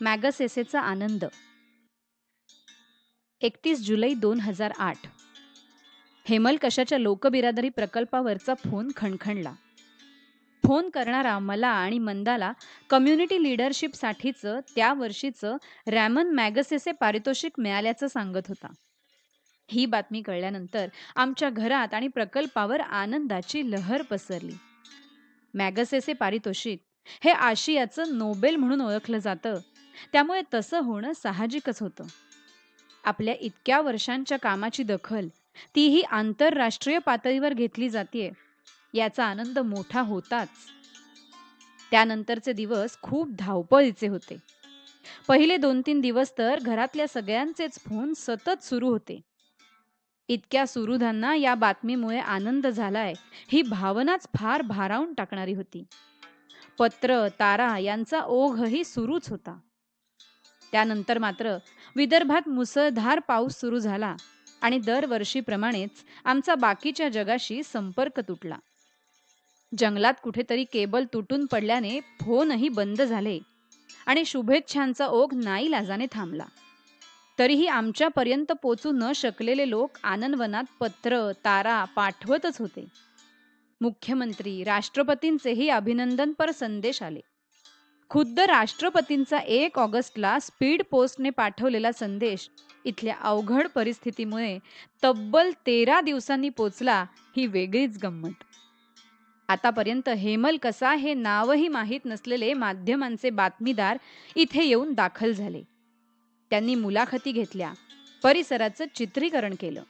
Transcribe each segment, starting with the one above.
मॅगसेसेचा आनंद. एकतीस जुलै दोन हजार आठ. हेमल कशाच्या लोकबिरादरी प्रकल्पावरचा फोन खणखणला. फोन करणारा मला आणि मंदाला कम्युनिटी लिडरशिपसाठीचं त्या वर्षीचं रॅमन मॅगसेसे पारितोषिक मिळाल्याचं सांगत होता. ही बातमी कळल्यानंतर आमच्या घरात आणि प्रकल्पावर आनंदाची लहर पसरली. मॅगसेसे पारितोषिक हे आशियाचं नोबेल म्हणून ओळखलं जातं. त्यामुळे तसं होणं साहजिकच होतं. आपल्या इतक्या वर्षांच्या कामाची दखल तीही आंतरराष्ट्रीय पातळीवर घेतली जाते याचा आनंद मोठा होताच. त्यानंतरचे दिवस खूप धावपळीचे होते. पहिले दोन तीन दिवस तर घरातल्या सगळ्यांचेच फोन सतत सुरू होते. इतक्या सुरुधांना या बातमीमुळे आनंद झालाय ही भावनाच फार भारावून टाकणारी होती. पत्र तारा यांचा ओघही सुरूच होता. त्यानंतर मात्र विदर्भात मुसळधार पाऊस सुरू झाला आणि दरवर्षीप्रमाणेच आमचा बाकीच्या जगाशी संपर्क तुटला. जंगलात कुठेतरी केबल तुटून पडल्याने फोनही बंद झाले आणि शुभेच्छांचा ओघ नाईलाजाने थांबला. तरीही आमच्यापर्यंत पोचू न शकलेले लोक आनंदवनात पत्र तारा पाठवतच होते. मुख्यमंत्री राष्ट्रपतींचेही अभिनंदनपर संदेश आले. खुद्द राष्ट्रपतींचा एक ऑगस्टला स्पीड पोस्टने पाठवलेला संदेश इथल्या अवघड परिस्थितीमुळे तब्बल तेरा दिवसांनी पोचला ही वेगळीच गंमत. आतापर्यंत हेमल कसा हे नावही माहीत नसलेले माध्यमांचे बातमीदार इथे येऊन दाखल झाले. त्यांनी मुलाखती घेतल्या. परिसराचं चित्रीकरण केलं.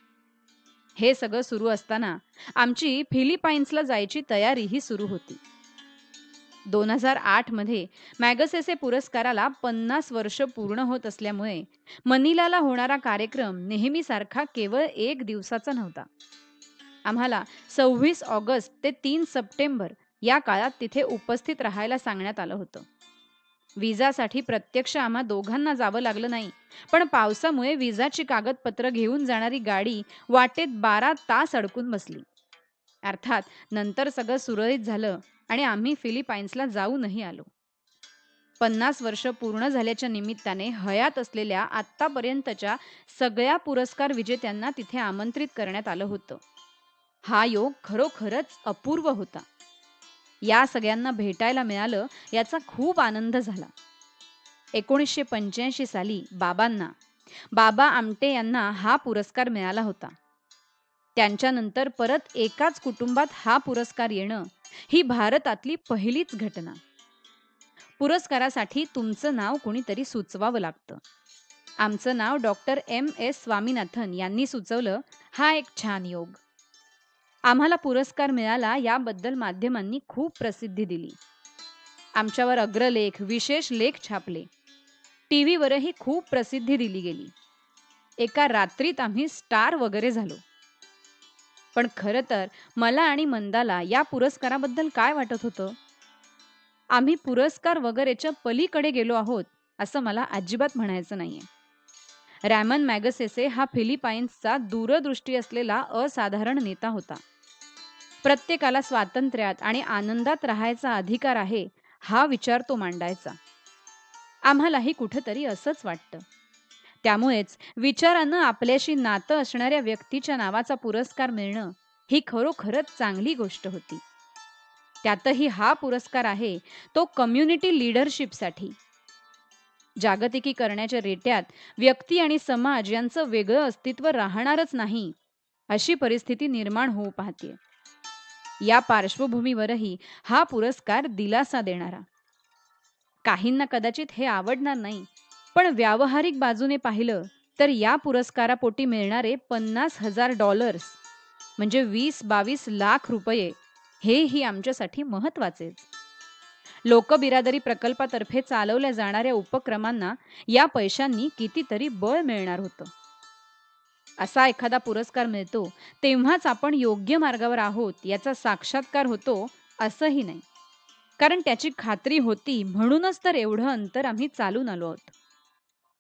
हे सगळं सुरू असताना आमची फिलिपाईन्सला जायची तयारीही सुरू होती. दोन हजार आठमध्ये मॅगसेसे पुरस्काराला पन्नास वर्ष पूर्ण होत असल्यामुळे मनिलाला होणारा कार्यक्रम नेहमीसारखा केवळ एक दिवसाचा नव्हता. आम्हाला सव्वीस ऑगस्ट ते तीन सप्टेंबर या काळात तिथे उपस्थित राहायला सांगण्यात आलं होतं. विजासाठी प्रत्यक्ष आम्हा दोघांना जावं लागलं नाही पण पावसामुळे विजाची कागदपत्र घेऊन जाणारी गाडी वाटेत बारा तास अडकून बसली. अर्थात नंतर सगळं सुरळीत झालं आणि आम्ही फिलिपाईन्सला जाऊनही आलो. पन्नास वर्ष पूर्ण झाल्याच्या निमित्ताने हयात असलेल्या आत्तापर्यंतच्या सगळ्या पुरस्कार विजेत्यांना तिथे आमंत्रित करण्यात आलं होतं. हा योग खरोखरच अपूर्व होता. या सगळ्यांना भेटायला मिळालं याचा खूप आनंद झाला. एकोणीसशे पंच्याऐंशी साली बाबांना बाबा आमटे यांना हा पुरस्कार मिळाला होता. त्यांच्यानंतर परत एकाच कुटुंबात हा पुरस्कार येणं ही भारतातली पहिलीच घटना. पुरस्कारासाठी तुमचं नाव कोणीतरी सुचवावं लागतं. आमचं नाव डॉक्टर एम. एस. स्वामीनाथन यांनी सुचवलं हा एक छान योग. आम्हाला पुरस्कार मिळाला याबद्दल माध्यमांनी खूप प्रसिद्धी दिली. आमच्यावर अग्रलेख विशेष लेख छापले. टी व्हीवरही खूप प्रसिद्धी दिली गेली. एका रात्रीत आम्ही स्टार वगैरे झालो. पण खरं तर मला आणि मंदाला या पुरस्काराबद्दल काय वाटत होतं? आम्ही पुरस्कार वगैरेच्या पलीकडे गेलो आहोत असं मला अजिबात म्हणायचं नाहीये. रॅमन मॅगसेसे हा फिलिपाईन्सचा दूरदृष्टी असलेला असाधारण नेता होता. प्रत्येकाला स्वातंत्र्यात आणि आनंदात राहायचा अधिकार आहे हा विचार तो मांडायचा. आम्हालाही कुठंतरी असंच वाटतं. त्यामुळेच विचारानं आपल्याशी नातं असणाऱ्या व्यक्तीच्या नावाचा पुरस्कार मिळणं ही खरोखरच चांगली गोष्ट होती. त्यातही हा पुरस्कार आहे तो कम्युनिटी लिडरशिपसाठी जागतिकीकरणाच्या रेट्यात व्यक्ती आणि समाज यांचं वेगळं अस्तित्व राहणारच नाही अशी परिस्थिती निर्माण होऊ पाहते या पार्श्वभूमीवरही हा पुरस्कार दिलासा देणारा. काहींना कदाचित हे आवडणार नाही पण व्यावहारिक बाजूने पाहिलं तर या पुरस्कारापोटी मिळणारे पन्नास हजार डॉलर्स म्हणजे वीस बावीस लाख रुपये हेही आमच्यासाठी महत्वाचेच लोकबिरादरी प्रकल्पातर्फे चालवल्या जाणाऱ्या उपक्रमांना या पैशांनी कितीतरी बळ मिळणार होतं. असा एखादा पुरस्कार मिळतो तेव्हाच आपण योग्य मार्गावर आहोत याचा साक्षात्कार होतो असंही नाही. कारण त्याची खात्री होती म्हणूनच तर एवढं अंतर आम्ही चालून आलो आहोत.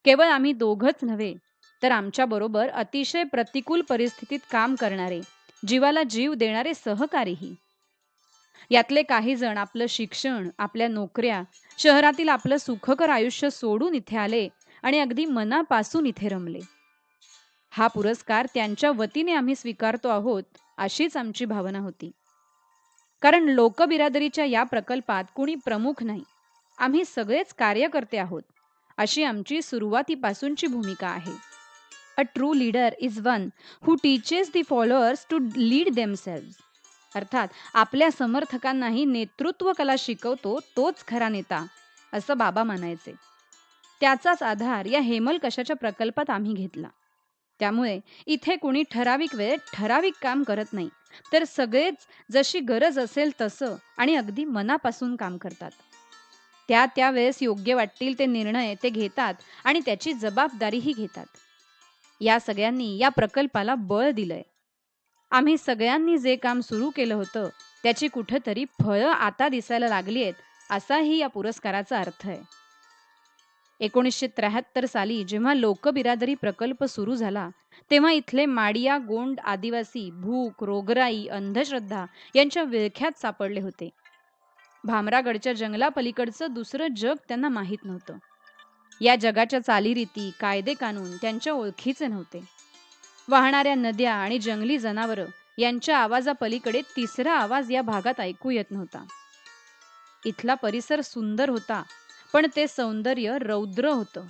केवळ आम्ही दोघंच नव्हे तर आमच्याबरोबर अतिशय प्रतिकूल परिस्थितीत काम करणारे जीवाला जीव देणारे सहकारीही. यातले काही जण आपलं शिक्षण आपल्या नोकऱ्या शहरातील आपलं सुखकर आयुष्य सोडून इथे आले आणि अगदी मनापासून इथे रमले. हा पुरस्कार त्यांच्या वतीने आम्ही स्वीकारतो आहोत अशीच आमची भावना होती. कारण लोकबिरादरीच्या या प्रकल्पात कुणी प्रमुख नाही. आम्ही सगळेच कार्यकर्ते आहोत. अशी आमची सुरुवातीपासूनची भूमिका आहे. A true leader is one who teaches the followers to lead themselves अर्थात आपल्या समर्थकांनाही नेतृत्व कला शिकवतो तोच खरा नेता असं बाबा म्हणायचे. त्याचाच आधार या हेमल कशाच्या प्रकल्पात आम्ही घेतला. त्यामुळे इथे कुणी ठराविक वेळेत ठराविक काम करत नाही तर सगळेच जशी गरज असेल तसं आणि अगदी मनापासून काम करतात. त्या त्यावेळेस योग्य वाटतील ते निर्णय ते घेतात आणि त्याची जबाबदारीही घेतात. या सगळ्यांनी या प्रकल्पाला बळ दिलंय. आम्ही सगळ्यांनी जे काम सुरू केलं होतं त्याची कुठंतरी फळं आता दिसायला लागली आहेत असाही या पुरस्काराचा अर्थ आहे. एकोणीसशे त्र्याहत्तर साली जेव्हा लोकबिरादरी प्रकल्प सुरू झाला तेव्हा इथले माडिया गोंड आदिवासी भूक रोगराई अंधश्रद्धा यांच्या विळख्यात सापडले होते. भामरागडच्या जंगलापलीकडचं दुसरं जग त्यांना माहीत नव्हतं. या जगाच्या चालीरीती कायदे कानून त्यांच्या ओळखीचे नव्हते. वाहणाऱ्या नद्या आणि जंगली जनावरं यांच्या आवाजापलीकडे तिसरा आवाज या भागात ऐकू येत नव्हता. इथला परिसर सुंदर होता पण ते सौंदर्य रौद्र होतं.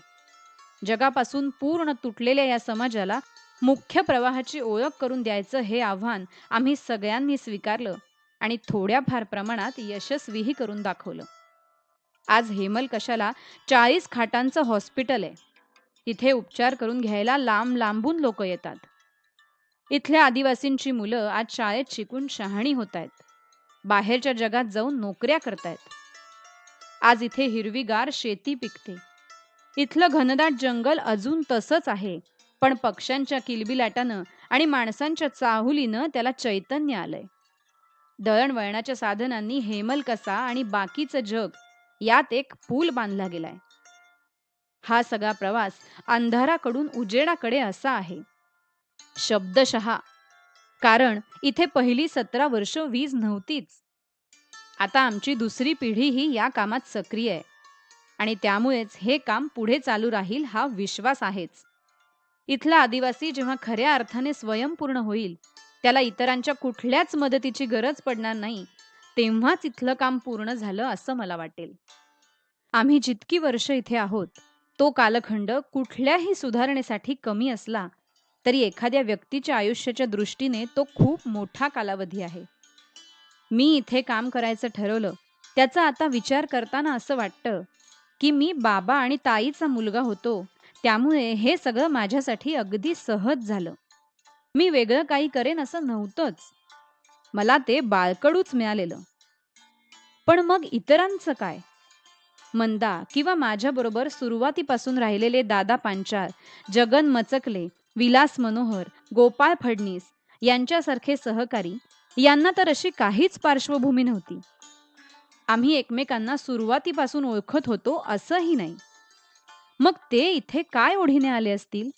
जगापासून पूर्ण तुटलेल्या या समाजाला मुख्य प्रवाहाची ओळख करून द्यायचं हे आव्हान आम्ही सगळ्यांनी स्वीकारलं आणि थोड्याफार प्रमाणात यशस्वीही करून दाखवलं. आज हेमल कशाला चाळीस खाटांचं हॉस्पिटल आहे. तिथे उपचार करून घ्यायला लांब लांबून लोक येतात. इथल्या आदिवासींची मुलं आज शाळेत शिकून शहाणी होत आहेत बाहेरच्या जगात जाऊन नोकऱ्या करतायत. आज इथे हिरवीगार शेती पिकते. इथलं घनदाट जंगल अजून तसंच आहे पण पक्ष्यांच्या किलबिलाटानं आणि माणसांच्या चाहुलीनं त्याला चैतन्य आलंय. दळणवळणाच्या साधनांनी हेमलकसा आणि बाकीचं जग यात एक पूल बांधला गेलाय. हा सगळा प्रवास अंधाराकडून उजेडाकडे असा आहे. शब्दशहा कारण इथे पहिली सतरा वर्ष वीज नव्हतीच. आता आमची दुसरी पिढीही या कामात सक्रिय आहे. आणि त्यामुळेच हे काम पुढे चालू राहील हा विश्वास आहेच. इथला आदिवासी जेव्हा खऱ्या अर्थाने स्वयंपूर्ण होईल त्याला इतरांच्या कुठल्याच मदतीची गरज पडणार नाही. तेव्हाच इथलं काम पूर्ण झालं असं मला वाटेल. आम्ही जितकी वर्ष इथे आहोत तो कालखंड कुठल्याही सुधारणेसाठी कमी असला तरी एखाद्या व्यक्तीच्या आयुष्याच्या दृष्टीने तो खूप मोठा कालावधी आहे. मी इथे काम करायचं ठरवलं त्याचा आता विचार करताना असं वाटतं की मी बाबा आणि ताईचा मुलगा होतो त्यामुळे हे सगळं माझ्यासाठी अगदी सहज झालं. मी वेगळं काही करेन असं नव्हतंच. मला ते बाळकडूच मिळालेलं. पण मग इतरांचं काय? मंदा किंवा माझ्याबरोबर सुरुवातीपासून राहिलेले दादा पांचाळ जगन मचकले विलास मनोहर गोपाळ फडणीस यांच्यासारखे सहकारी यांना तर अशी काहीच पार्श्वभूमी नव्हती. आम्ही एकमेकांना सुरुवातीपासून ओळखत होतो असंही नाही. मग ते इथे काय ओढीने आले असतील?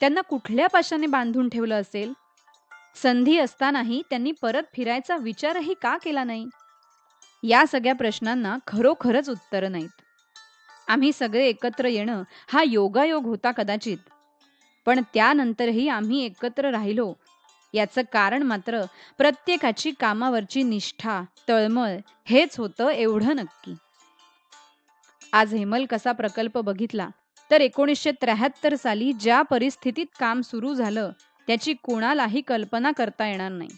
त्यांना कुठल्या पाशाने बांधून ठेवलं असेल? संधी असतानाही त्यांनी परत फिरायचा विचारही का केला नाही? या सगळ्या प्रश्नांना खरोखरच उत्तर नाहीत. आम्ही सगळे एकत्र येणं हा योगायोग होता कदाचित. पण त्यानंतरही आम्ही एकत्र राहिलो. याचं कारण मात्र प्रत्येकाची कामावरची निष्ठा तळमळ हेच होतं एवढं नक्की. आज हेमल कसा प्रकल्प बघितला? तर एकोणीसशे त्र्याहत्तर साली ज्या परिस्थितीत काम सुरू झालं त्याची कोणालाही कल्पना करता येणार नाही.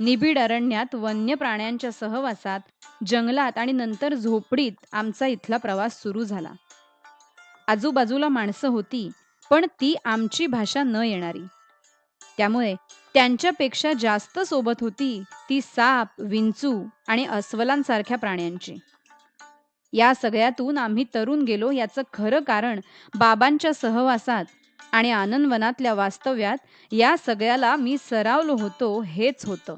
निबिड अरण्यात वन्य प्राण्यांच्या सहवासात जंगलात आणि नंतर झोपडीत आमचा इथला प्रवास सुरू झाला. आजूबाजूला माणसं होती पण ती आमची भाषा न येणारी. त्यामुळे त्यांच्यापेक्षा जास्त सोबत होती ती साप विंचू आणि अस्वलांसारख्या प्राण्यांची. या सगळ्यातून आम्ही तरुण गेलो याचं खरं कारण बाबांच्या सहवासात आणि आनंदवनातल्या वास्तव्यात या सगळ्याला मी सरावलो होतो हेच होतं.